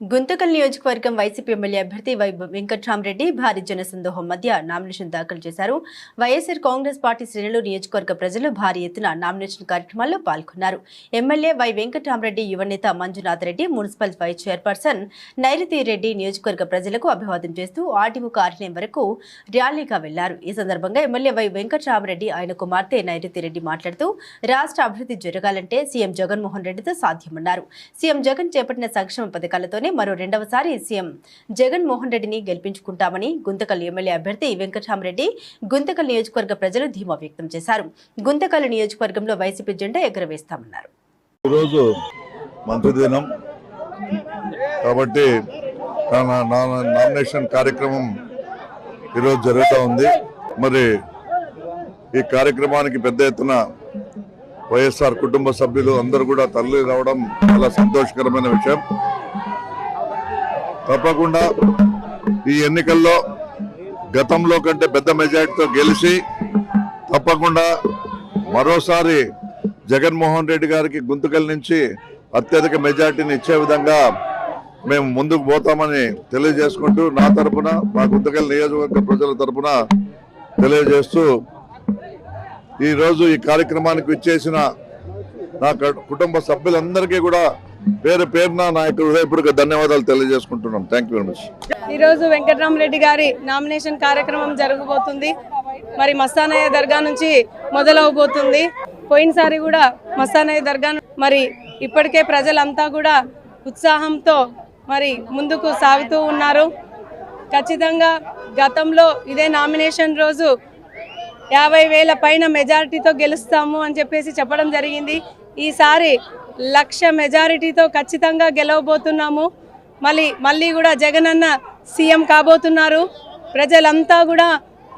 గుంతకల్ నియోజకవర్గం YCP MLA అభ్యర్థి Y Venkatrama Reddy భారీ జనసందోహం మధ్య నామినేషన్ దాఖలు చేశారు. వైఎస్ఆర్ కాంగ్రెస్ పార్టీ శ్రేణులు నియోజకవర్గ ప్రజలు భారీ ఎత్తున నామినేషన్ కార్యక్రమాల్లో పాల్గొన్నారు. ఎమ్మెల్యే వై వెంకట్రామరెడ్డి యువనేత Manjunath Reddy municipal vice chairperson Nairuthi Reddy నియోజకవర్గ ప్రజలకు అభివాదం చేస్తూ ఆర్టీఓ కార్యాలయం వరకు ర్యాలీగా వెళ్ళారు. ఈ సందర్భంగా ఎమ్మెల్యే వై వెంకట్రామరెడ్డి ఆయన కుమార్తె నైరుతి రెడ్డి మాట్లాడుతూ రాష్ట్ర అభివృద్ధి జరగాలంటే సీఎం జగన్మోహన్ రెడ్డితో సాధ్యమన్నారు. సీఎం జగన్ చేపట్టిన సంక్షేమ పథకాలతోనే మరో రెండవసారి సీఎం జగన్మోహన్ రెడ్డిని గెలిపించుకుంటామని గుంతకల్ ఎమ్మెల్యే అభ్యర్థి వెంకటరామరెడ్డి గుంతకల్ నియోజకవర్గ ప్రజలు ధీమా వ్యక్తం చేశారు. గుంతకల్ నియోజకవర్గంలో వైసీపీ జెండా ఎగురవేస్తామన్నారు. ఈరోజు మంత్రి దినం కాబట్టి నామినేషన్ కార్యక్రమం ఈరోజు జరుగుతూ ఉంది. మరి ఈ కార్యక్రమానికి పెద్ద ఎత్తున వైఎస్ఆర్ కుటుంబ సభ్యులు అందరూ కూడా తరలి రావడం చాలా సంతోషకరమైన విషయం. తప్పకుండా ఈ ఎన్నికల్లో గతంలో కంటే పెద్ద మెజార్టీతో గెలిచి తప్పకుండా మరోసారి జగన్మోహన్ రెడ్డి గారికి గుంతకల్ నుంచి అత్యధిక మెజార్టీని ఇచ్చే విధంగా మేము ముందుకు పోతామని తెలియజేసుకుంటూ నా తరపున మా గుంతకల్ నియోజకవర్గ ప్రజల తరపున తెలియజేస్తూ ఈరోజు ఈ కార్యక్రమానికి విచ్చేసిన నా కుటుంబ సభ్యులందరికీ కూడా పేరు పేరున నాయకులు హృదయపూర్వక ధన్యవాదాలు తెలియజేసుకుంటున్నాం. థ్యాంక్ యూ వెరీ మచ్ ఈరోజు వెంకటరామరెడ్డి గారి నామినేషన్ కార్యక్రమం జరగబోతుంది. మరి మస్తానయ్య దర్గా నుంచి మొదలవబోతుంది. పోయినసారి కూడా మస్తానయ్య దర్గా మరి ఇప్పటికే ప్రజలంతా కూడా ఉత్సాహంతో మరి ముందుకు సాగుతూ ఉన్నారు. ఖచ్చితంగా గతంలో ఇదే నామినేషన్ రోజు యాభై వేల పైన మెజారిటీతో గెలుస్తాము అని చెప్పేసి చెప్పడం జరిగింది. ఈసారి లక్ష మెజారిటీతో ఖచ్చితంగా గెలవబోతున్నాము. మళ్ళీ మళ్ళీ కూడా జగనన్న సీఎం కాబోతున్నారు. ప్రజలంతా కూడా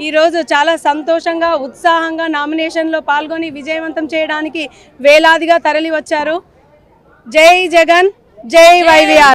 ఈరోజు చాలా సంతోషంగా ఉత్సాహంగా నామినేషన్లో పాల్గొని విజయవంతం చేయడానికి వేలాదిగా తరలి వచ్చారు జై జగన్ జై వైవిఆర్.